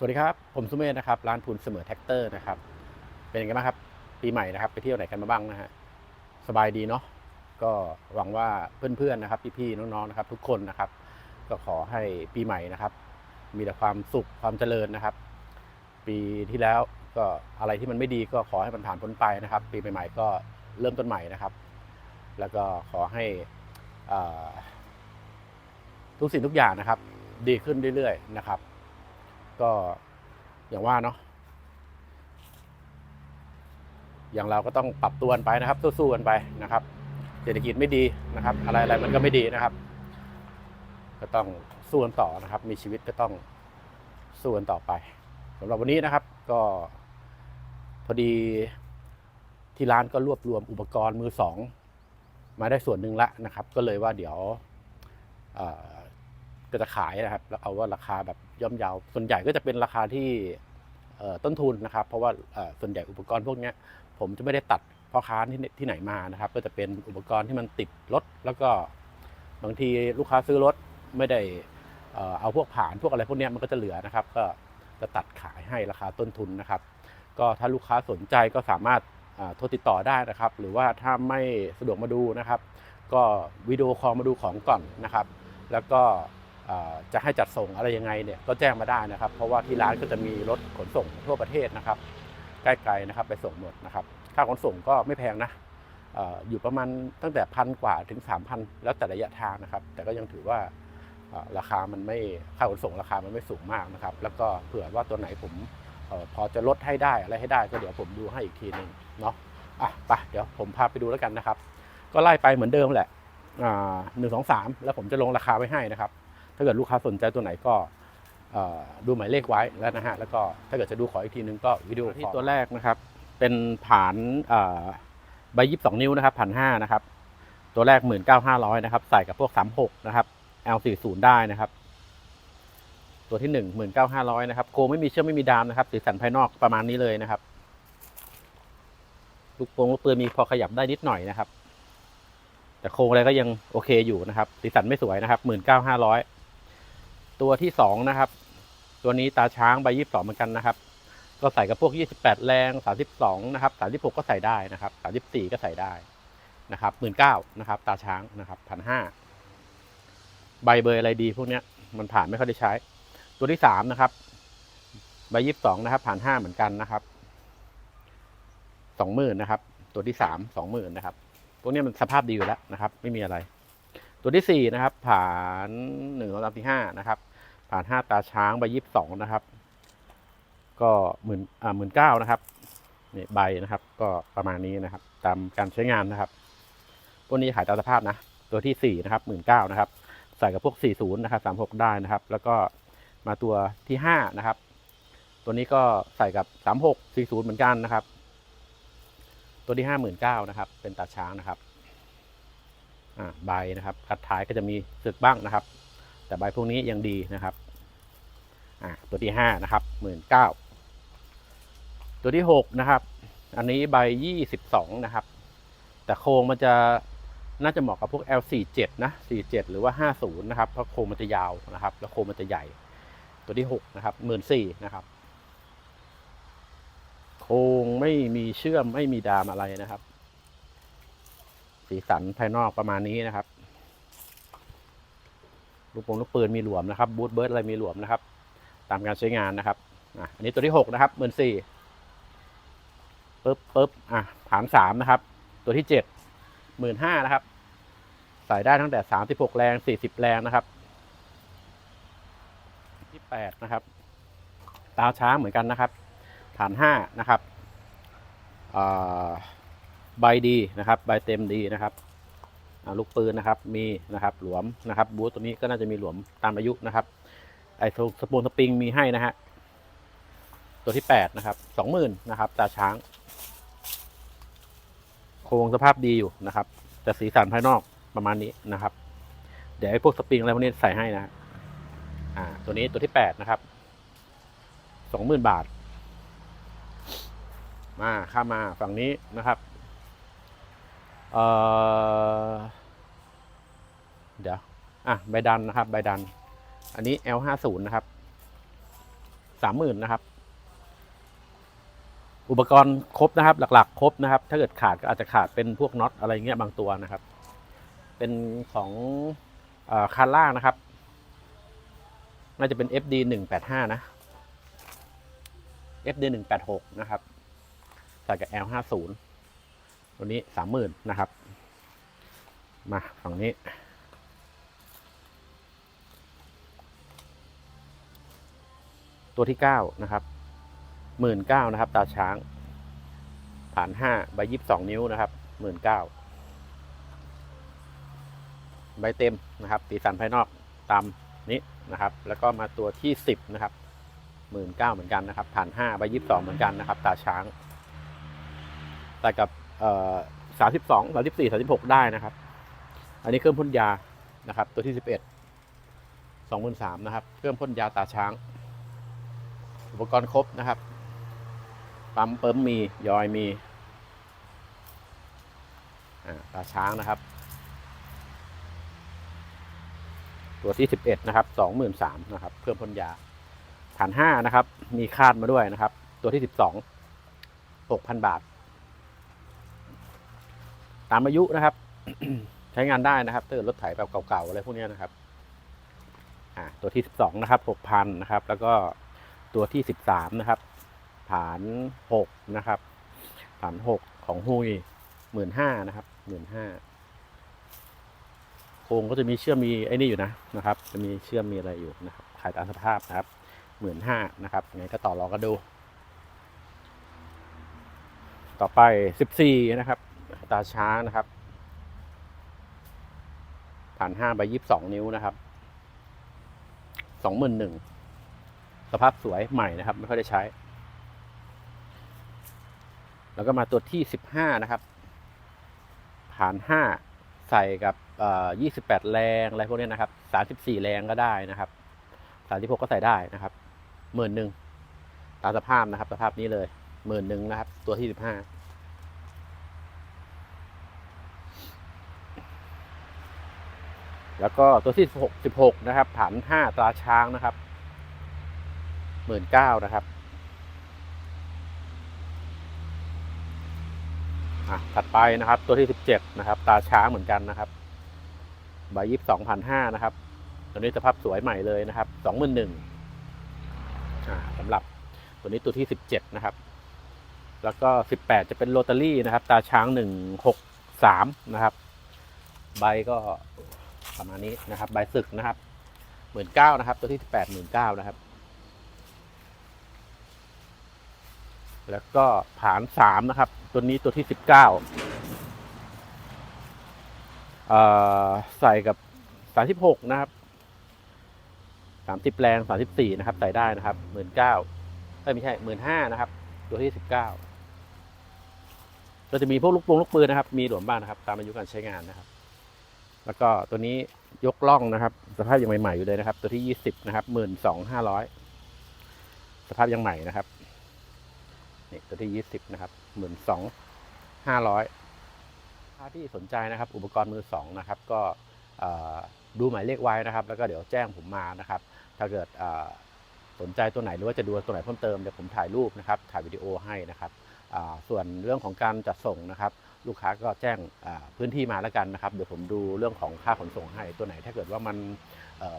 สวัสดีครับ ผมสุเมธนะครับ ร้านพูนเสมอแท็กเตอร์นะครับ เป็นยังไงบ้างครับ ปีใหม่นะครับ ไปเที่ยวไหนกันมาบ้างนะฮะ สบายดีเนาะ ก็หวังว่าเพื่อนๆนะครับ พี่ๆ น้องๆ นะครับ ทุกคนนะครับ ก็ขอให้ปีใหม่นะครับ มีแต่ความสุข ความเจริญนะครับ ปีที่แล้วก็อะไรที่มันไม่ดีก็ขอให้มันผ่านพ้นไปนะครับ ปีใหม่ๆ ก็เริ่มต้นใหม่นะครับ แล้วก็ขอให้ทุกสิ่งทุกอย่างนะครับ ดีขึ้นเรื่อยๆ นะครับ ก็อย่างว่าเนาะอย่างเราก็ต้องปรับตัวกันไปนะครับ สู้ๆกันไปนะครับ เศรษฐกิจไม่ดีนะครับ อะไรอะไรมันก็ไม่ดีนะครับ ก็ต้องสู้กันต่อนะครับ มีชีวิตก็ต้องสู้กันต่อไปสำหรับวันนี้นะครับ ก็พอดีที่ร้านก็รวบรวมอุปกรณ์มือสองมาได้ส่วนหนึ่งละนะครับ ก็เลยว่าเดี๋ยวก็จะขายนะครับ แล้วเอาว่าราคาแบบ ย่อมเยาว ส่วนใหญ่ก็จะเป็นราคาที่ต้นทุนนะครับ เพราะว่าส่วนใหญ่อุปกรณ์พวกนี้ผมจะไม่ได้ตัดพ่อค้าที่ที่ไหนมานะครับ ก็จะเป็นอุปกรณ์ที่มันติดรถแล้วก็บางทีลูกค้าซื้อรถไม่ได้เอาพวกผ่านพวกอะไรพวกนี้มันก็จะเหลือนะครับ ก็จะตัดขายให้ราคาต้นทุนนะครับ ก็ถ้าลูกค้าสนใจก็สามารถโทรติดต่อได้นะครับ หรือว่าถ้าไม่สะดวกมาดูนะครับ ก็วิดีโอคอลมาดูของก่อนนะครับ แล้วก็ จะให้จัดส่งอะไรยังไงเนี่ยก็แจ้งมาได้นะครับ เพราะว่าที่ร้านก็จะมีรถขนส่งทั่วประเทศนะครับ ใกล้ๆนะครับไปส่งหมดนะครับ ค่าขนส่งก็ไม่แพงนะออยู่ประมาณตั้งแต่พันกว่าถึง 3,000 แล้วแต่ระยะทางนะครับ แต่ก็ยังถือว่าราคามันไม่ค่าขนส่งราคามันไม่สูงมากนะครับ แล้วก็เผื่อว่าตัวไหนผมออพอจะลดให้ได้อะไรให้ได้ก็เดี๋ยวผมดูให้อีกทีหนึ่งเนาะอะไปเดี๋ยวผมพาไปดูแล้วกันนะครับ ก็ไล่ไปเหมือนเดิมแหละหนึ่งสองสามแล้วผมจะลงราคาไว้ให้นะครับ ถ้าเกิดลูกค้าสนใจตัวไหนก็เอ่อดูหมายเลขไว้แล้วนะฮะแล้วก็ถ้าเกิดจะดูขออีกทีนึงก็วิดีโอที่ตัวแรกนะครับ เป็นผานเอ่อใบยี่สิบสองนิ้วนะครับผ่านห้านะครับ ตัวแรกหมื่นเก้าห้าร้อยนะครับ ใส่กับพวกสามหกนะครับ L สี่ศูนย์ได้นะครับ ตัวที่หนึ่งหมื่นเก้าห้าร้อยนะครับโครงไม่มีเชื่อมไม่มีดามนะครับสีสันภายนอกประมาณนี้เลยนะครับลูกโป่งลูกปืนมีพอขยับได้นิดหน่อยนะครับ แต่โครงอะไรก็ยังโอเคอยู่นะครับสีสันไม่สวยนะครับหมื่นเก้าห้าร้อย ตัวที่สองนะครับ ตัวนี้ตาช้างใบยี่สิบสองเหมือนกันนะครับ ก็ใส่กับพวกยี่สิบแปดแรงสามสิบสองนะครับสามสิบหกก็ใส่ได้นะครับสามสิบสี่ก็ใส่ได้นะครับหมื่นเก้านะครับ ตาช้างนะครับพันห้าใบเบอร์อะไรดีพวกเนี้ยมันผ่านไม่ค่อยได้ใช้ ตัวที่สามนะครับใบยี่สิบสองนะครับ ผ่านห้าเหมือนกันนะครับสองหมื่นนะครับ ตัวที่สามสองหมื่นนะครับพวกนี้มันสภาพดีอยู่แล้วนะครับ ไม่มีอะไร ตัวที่สี่นะครับ ผ่านหนึ่งสองสามสี่ห้านะครับ ผ่านห้าตาช้างใบยี่สิบสองนะครับ ก็หมื่นอ่าหมื่นเก้านะครับนี่ใบนะครับ ก็ประมาณนี้นะครับ ตามการใช้งานนะครับพวกนี้ขายตามสภาพนะ ตัวที่สี่นะครับหมื่นเก้านะครับ ใส่กับพวกสี่ศูนย์นะครับสามหกได้นะครับ แล้วก็มาตัวที่ห้านะครับ ตัวนี้ก็ใส่กับสามหกสี่ศูนย์เหมือนกันนะครับ ตัวที่ห้าหมื่นเก้านะครับ เป็นตาช้างนะครับอ่าใบนะครับคัดท้ายก็จะมีสึกบ้างนะครับ แต่ใบพวกนี้ยังดีนะครับอ่าตัวที่ห้านะครับหมื่นเก้าตัวที่หกนะครับ อันนี้ใบยี่สิบสองนะครับ แต่โครงมันจะน่าจะเหมาะกับพวก L47 นะ 47 หรือว่า 50 นะครับ เพราะโครงมันจะยาวนะครับ แล้วโครงมันจะใหญ่ ตัวที่ 6 นะครับหมื่นสี่นะครับ โครงไม่มีเชื่อมไม่มีดามอะไรนะครับ สีสันภายนอกประมาณนี้นะครับ ลูกปงลูกปืนมีหลวมนะครับบูทเบิร์ดอะไรมีหลวมนะครับ ตามการใช้งานนะครับอันนี้ตัวที่หกนะครับหมื่นสี่ปึ๊บปึ๊บอะฐานสามนะครับ ตัวที่เจ็ดหมื่นห้านะครับ ใส่ได้ตั้งแต่สามสิบหกแรงสี่สิบแรงนะครับ ที่แปดนะครับ ตาช้างเหมือนกันนะครับ ฐานห้านะครับใบดีนะครับ ใบเต็มดีนะครับ ลูกปืนนะครับมีนะครับหลวมนะครับบูธตัวนี้ก็น่าจะมีหลวมตามอายุนะครับไอโซสปูนสปริงมีให้นะฮะตัวที่แปดนะครับสองหมื่นนะครับตาช้าง โครงสภาพดีอยู่นะครับ แต่สีสันภายนอกประมาณนี้นะครับ เดี๋ยวไอ้พวกสปริงอะไรพวกนี้ใส่ให้นะอ่าตัวนี้ตัวที่แปดนะครับสองหมื่นบาท มาข้ามาฝั่งนี้นะครับ เอ่อ เดี๋ยว อะ ใบดันนะครับ ใบดัน อันนี้ L50 นะครับ สามหมื่นนะครับ อุปกรณ์ครบนะครับ หลักๆ ครบนะครับ ถ้าเกิดขาดก็อาจจะขาดเป็นพวกน็อตอะไรเงี้ยบางตัวนะครับ เป็นของอคันล่านะครับ น่าจะเป็น FD หนึ่งแปดห้านะ FD หนึ่งแปดหกนะครับใส่กับ L ห้าศูนย์ตัวนี้สามหมื่นนะครับ มาฝั่งนี้ ตัวที่เก้านะครับหมื่นเก้านะครับ ตาช้างผ่านห้าใบยี่สิบสองนิ้วนะครับหมื่นเก้าใบเต็มนะครับสีสันภายนอกตามนี้นะครับ แล้วก็มาตัวที่สิบนะครับหมื่นเก้าเหมือนกันนะครับผ่านห้าใบยี่สิบสองเหมือนกันนะครับ ตาช้าง แต่กับเออสามสิบสองสามสิบสี่สามสิบหกได้นะครับ อันนี้เครื่องพ่นยานะครับ ตัวที่สิบเอ็ดสองหมื่นสามนะครับ เครื่องพ่นยาตาช้าง อุปกรณ์ครบนะครับ ปั๊มเปิมมี ยอยมีอ่าตาช้างนะครับ ตัวที่สิบเอ็ดนะครับสองหมื่นสามนะครับเครื่องพ่นยา ฐานห้านะครับ มีคาดมาด้วยนะครับ ตัวที่สิบสองหกพันบาท ตามอายุนะครับ ใช้งานได้นะครับถ้าเกิดรถไถแบบเก่าๆอะไรพวกนี้นะครับ อ่า ตัวที่สิบสองนะครับหกพันนะครับ แล้วก็ ตัวที่สิบสามนะครับ ฐานหกนะครับ ฐานหกของฮุยหมื่นห้านะครับหมื่นห้าโครงก็จะมีเชื่อมมีไอ้นี่อยู่นะนะครับ จะมีเชื่อมมีอะไรอยู่นะครับ ขายตามสภาพนะครับหมื่นห้านะครับไงก็ต่อรองกันดู ต่อไปสิบสี่นะครับ ตาช้านะครับ ฐานห้าใบยี่สิบสองนิ้วนะครับสองหมื่นหนึ่ง สภาพสวยใหม่นะครับ ไม่ค่อยได้ใช้ แล้วก็มาตัวที่สิบห้านะครับฐานห้าใส่กับยี่สิบแปดแรงอะไรพวกนี้นะครับสามสิบสี่แรงก็ได้นะครับสามสิบหกก็ใส่ได้นะครับหมื่นหนึ่งตามสภาพนะครับ สภาพนี้เลยหมื่นหนึ่งนะครับ ตัวที่สิบห้าแล้วก็ตัวที่หกสิบหกนะครับ ฐานห้าตราช้างนะครับ หมื่นเก้านะครับอะถัดไปนะครับตัวที่สิบเจ็ดนะครับ ตาช้างเหมือนกันนะครับใบยี่สิบสองพันห้านะครับตัวนี้สภาพสวยใหม่เลยนะครับสองหมื่นหนึ่งอ่าสำหรับตัวนี้ตัวที่สิบเจ็ดนะครับ แล้วก็สิบแปดจะเป็นโรตารี่นะครับ ตาช้างหนึ่งหกสามนะครับ ใบก็ประมาณนี้นะครับ ใบศึกนะครับหมื่นเก้านะครับ ตัวที่แปดหมื่นเก้านะครับ แล้วก็ผานสามนะครับ ตัวนี้ตัวที่สิบเก้าใส่กับสามสิบหกนะครับสามสิบแรงสามสิบสี่นะครับ ใส่ได้นะครับหมื่นเก้าไม่ใช่หมื่นห้านะครับ ตัวที่สิบเก้าเราจะมีพวกลูกปงลูกปืนนะครับ มีหลวมบ้างนะครับ ตามอายุการใช้งานนะครับ แล้วก็ตัวนี้ยกล่องนะครับ สภาพยังใหม่ๆอยู่เลยนะครับ ตัวที่ยี่สิบนะครับหมื่นสองห้าร้อยสภาพยังใหม่นะครับ นี่ตัวที่ยี่สิบนะครับหมื่นสองห้าร้อยถ้าที่สนใจนะครับ อุปกรณ์มือสองนะครับก็ดูหมายเลขไว้นะครับ แล้วก็เดี๋ยวแจ้งผมมานะครับ ถ้าเกิดสนใจตัวไหนหรือว่าจะดูตัวไหนเพิ่มเติมเดี๋ยวผมถ่ายรูปนะครับ ถ่ายวิดีโอให้นะครับส่วนเรื่องของการจัดส่งนะครับ ลูกค้าก็แจ้งพื้นที่มาแล้วกันนะครับ เดี๋ยวผมดูเรื่องของค่าขนส่งให้ตัวไหน ถ้าเกิดว่ามัน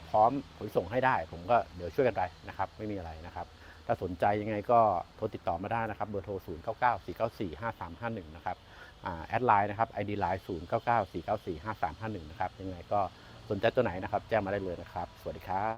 พร้อมขนส่งให้ได้ ผมก็เดี๋ยวช่วยกันไปนะครับ ไม่มีอะไรนะครับ ถ้าสนใจยังไงก็โทรติดต่อมาได้นะครับ เบอร์โทร 0 9 9 4 9 4 5 3 5 1 นะครับอ่าแอดไลน์นะครับ ID ไลน์0 9 9 4 9 4 5 3 5 1 นะครับ ยังไงก็สนใจตัวไหนนะครับ แจ้งมาได้เลยนะครับ สวัสดีครับ